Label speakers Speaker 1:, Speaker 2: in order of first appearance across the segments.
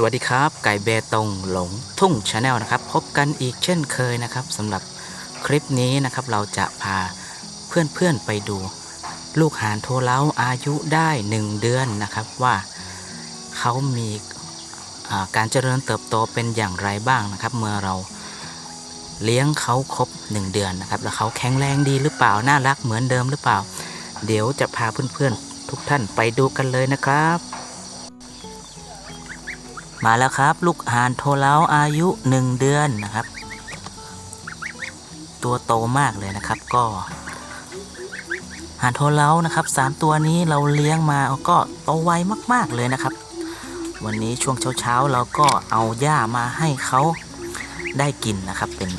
Speaker 1: สวัสดีครับ ไก่เบตงหลงทุ่งชาแนลนะครับ พบกันอีกเช่นเคยนะครับสำหรับคลิปนี้นะครับ เราจะพาเพื่อนๆไปดู ลูกหานโทเล้าอายุได้ 1 เดือนนะครับว่าเขามีการเจริญเติบโตเป็นอย่างไรบ้างนะครับ เมื่อเราเลี้ยงเขาครบ 1 เดือนนะครับ แล้วเขาแข็งแรงดีหรือเปล่าน่ารักเหมือนเดิมหรือเปล่า เดี๋ยวจะพาเพื่อนๆทุกท่านไปดูกันเลยนะครับ มาแล้วครับ ลูกห่านโทเล้าอายุ 1 เดือนนะครับ ตัวโตมากเลยนะครับก็ห่านโทเล้านะครับสามตัวนี้เราเลี้ยงมาก็โตไวมาก ๆเลยนะครับ วันนี้ช่วงเช้าๆเราก็เอาหญ้ามาให้เขาได้กินนะครับ เป็น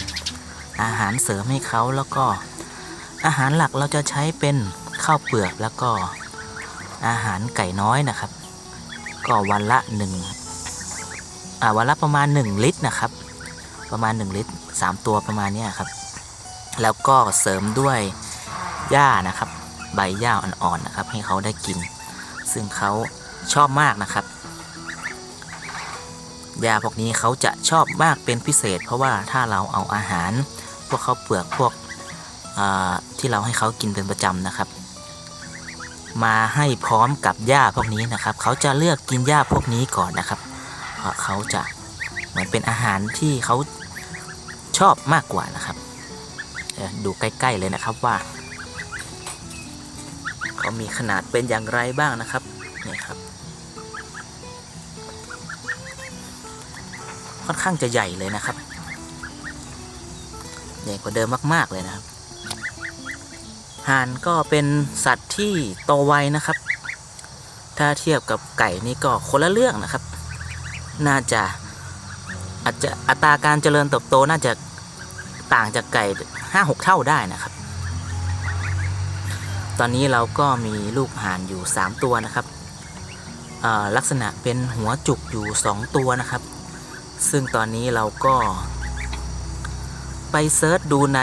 Speaker 1: อาหารเสริมให้เขาแล้วก็อาหารหลักเราจะใช้เป็นข้าวเปลือกแล้วก็อาหารไก่น้อยนะครับ ก็วันละหนึ่ง อ่าวันละประมาณ 1 ลิตรนะครับ ประมาณ 1 ลิตร 3 ตัวประมาณนี้ครับ แล้วก็เสริมด้วยหญ้านะครับ ใบหญ้าอ่อนๆนะครับ ให้เขาได้กิน ซึ่งเขาชอบมากนะครับหญ้าพวกนี้เขาจะชอบมากเป็นพิเศษ เพราะว่าถ้าเราเอาอาหาร พวกเขาเปลือกพวกที่เราให้เขากินเป็นประจำนะครับ มาให้พร้อมกับหญ้าพวกนี้นะครับ เขาจะเลือกกินหญ้าพวกนี้ก่อนนะครับ เขาจะเหมือนเป็นอาหารที่เขาชอบมากกว่านะครับดูใกล้ ๆ เลยนะครับว่าเขามีขนาดเป็นอย่างไรบ้างนะครับนี่ครับ ค่อนข้างจะใหญ่เลยนะครับ ใหญ่กว่าเดิมมาก ๆ เลยนะครับห่านก็เป็นสัตว์ที่โตไวนะครับ ถ้าเทียบกับไก่นี่ก็คนละเรื่องนะครับ น่าจะอาจจะอัตราการเจริญเติบโตน่าจะต่างจากไก่ห้าหกเท่าได้นะครับ ตอนนี้เราก็มีลูกห่านอยู่ 3 ตัวนะครับ ลักษณะเป็นหัวจุกอยู่ 2 ตัวนะครับ ซึ่งตอนนี้เราก็ไปเซิร์ชดูใน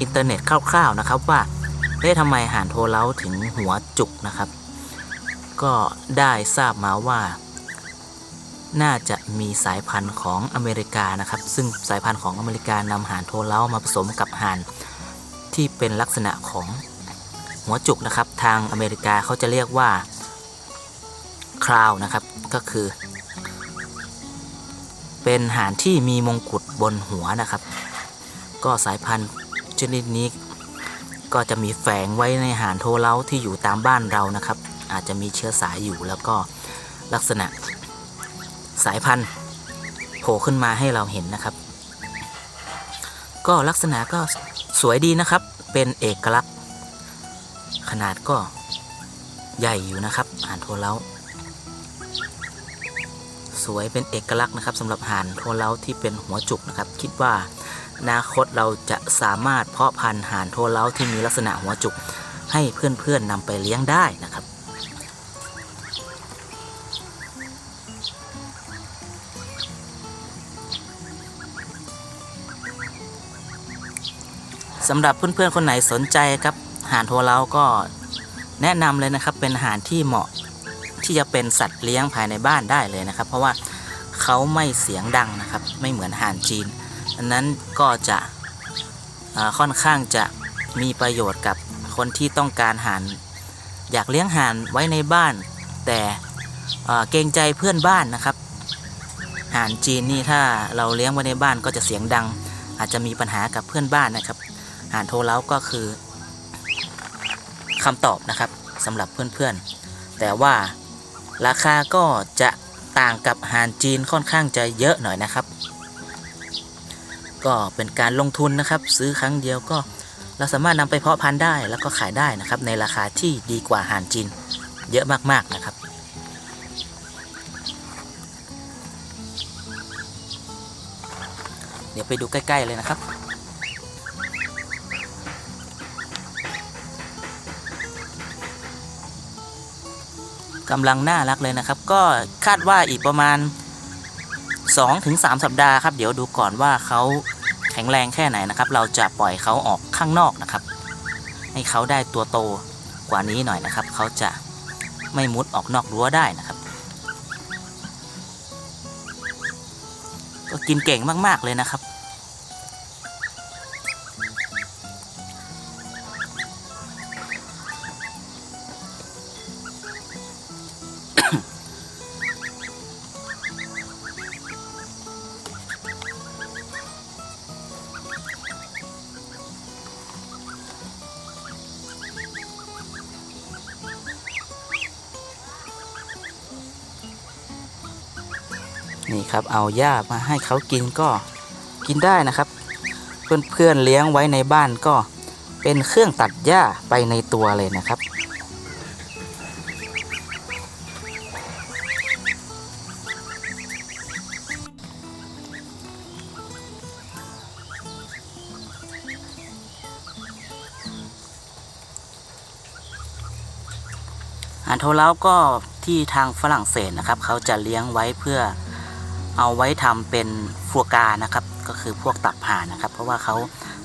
Speaker 1: อินเทอร์เน็ตคร่าวๆนะครับว่าเอ๊ะทำไมห่านโทเล้าถึงหัวจุกนะครับ ก็ได้ทราบมาว่า น่าจะมีสายพันธุ์ของอเมริกานะครับ ซึ่งสายพันธุ์ของอเมริกานำห่านโทเล้ามาผสมกับห่านที่เป็นลักษณะของหัวจุกนะครับ ทางอเมริกาเขาจะเรียกว่าคราวนะครับ ก็คือ เป็นห่านที่มีมงกุฎบนหัวนะครับ ก็สายพันธุ์ชนิดนี้ ก็จะมีแฝงไว้ในห่านโทเล้าที่อยู่ตามบ้านเรานะครับ อาจจะมีเชื้อสายอยู่แล้วก็ลักษณะ สายพันธุ์โผล่ขึ้นมาให้เราเห็นนะครับ ก็ลักษณะก็สวยดีนะครับ เป็นเอกลักษณ์ ขนาดก็ใหญ่อยู่นะครับห่านโทเล้า สวยเป็นเอกลักษณ์นะครับสำหรับห่านโทเล้าที่เป็นหัวจุกนะครับ คิดว่าอนาคตเราจะสามารถเพาะพันธุ์ห่านโทเล้าที่มีลักษณะหัวจุกให้เพื่อนๆนำไปเลี้ยงได้นะครับ สำหรับเพื่อนๆคนไหนสนใจครับห่านโทเล้าก็แนะนำเลยนะครับเป็นห่านที่เหมาะที่จะเป็นสัตว์เลี้ยงภายในบ้านได้เลยนะครับ เพราะว่าเขาไม่เสียงดังนะครับ ไม่เหมือนห่านจีนอันนั้นก็จะค่อนข้างจะมีประโยชน์กับคนที่ต้องการห่านอยากเลี้ยงห่านไว้ในบ้าน แต่เกรงใจเพื่อนบ้านนะครับห่านจีนนี่ถ้าเราเลี้ยงไว้ในบ้านก็จะเสียงดัง อาจจะมีปัญหากับเพื่อนบ้านนะครับ ห่านโทรเล้าก็คือคำตอบนะครับสำหรับเพื่อนๆ แต่ว่าราคาก็จะต่างกับหานจีนค่อนข้างจะเยอะหน่อยนะครับ ก็เป็นการลงทุนนะครับ ซื้อครั้งเดียวก็เราสามารถนำไปเพาะพันธุ์ได้แล้วก็ขายได้นะครับ ในราคาที่ดีกว่าหานจีนเยอะมากๆนะครับเดี๋ยวไปดูใกล้ ๆ เลยนะครับ กำลังน่ารักเลยนะครับ ก็คาดว่าอีกประมาณ 2-3 สัปดาห์ครับเดี๋ยวดูก่อนว่าเขาแข็งแรงแค่ไหนนะครับ เราจะปล่อยเขาออกข้างนอกนะครับ ให้เขาได้ตัวโตกว่านี้หน่อยนะครับ เขาจะไม่มุดออกนอกรั้วได้นะครับ ก็กินเก่งมากๆเลยนะครับ นี่ครับเอาหญ้ามาให้เขากินก็กินได้นะครับ เพื่อนๆเลี้ยงไว้ในบ้านก็เป็นเครื่องตัดหญ้าไปในตัวเลยนะครับอาหารโทเล้าก็ที่ทางฝรั่งเศสนะครับ เขาจะเลี้ยงไว้เพื่อ เอาไว้ทำเป็นฟัวกานะครับ ก็คือพวกตับห่านนะครับ เพราะว่าเขา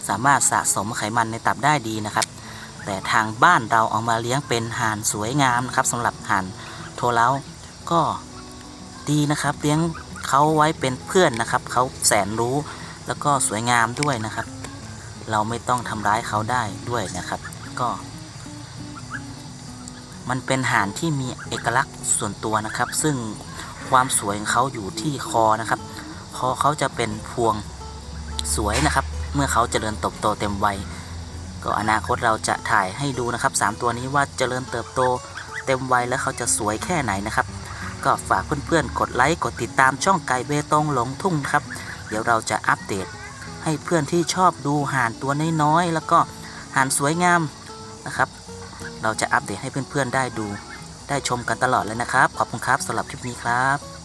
Speaker 1: สามารถสะสมไขมันในตับได้ดีนะครับ แต่ทางบ้านเราเอามาเลี้ยงเป็นห่านสวยงามนะครับสำหรับห่านโทเล้าก็ดีนะครับ เลี้ยงเขาไว้เป็นเพื่อนนะครับเขาแสนรู้แล้วก็สวยงามด้วยนะครับ เราไม่ต้องทำร้ายเขาได้ด้วยนะครับ ก็ มันเป็นห่านที่มีเอกลักษณ์ส่วนตัวนะครับ ซึ่ง ความสวยของเขาอยู่ที่คอนะครับคอเขาจะเป็นพวงสวยนะครับ เมื่อเขาเจริญเติบโตเต็มวัยก็อนาคตเราจะถ่ายให้ดูนะครับ 3 ตัวนี้ว่าเจริญเติบโตเต็มวัยแล้วเขาจะสวยแค่ไหนนะครับ ก็ฝากเพื่อนๆ กดไลค์กดติดตามช่องไก่เบตงหลงทุ่งครับ เดี๋ยวเราจะอัปเดต ให้เพื่อนที่ชอบดูห่านตัวน้อยๆแล้วก็ห่านสวยงามนะครับ เราจะอัปเดตให้เพื่อนๆได้ดู ได้ชมกันตลอดเลยนะครับ ขอบคุณครับสำหรับคลิปนี้ครับ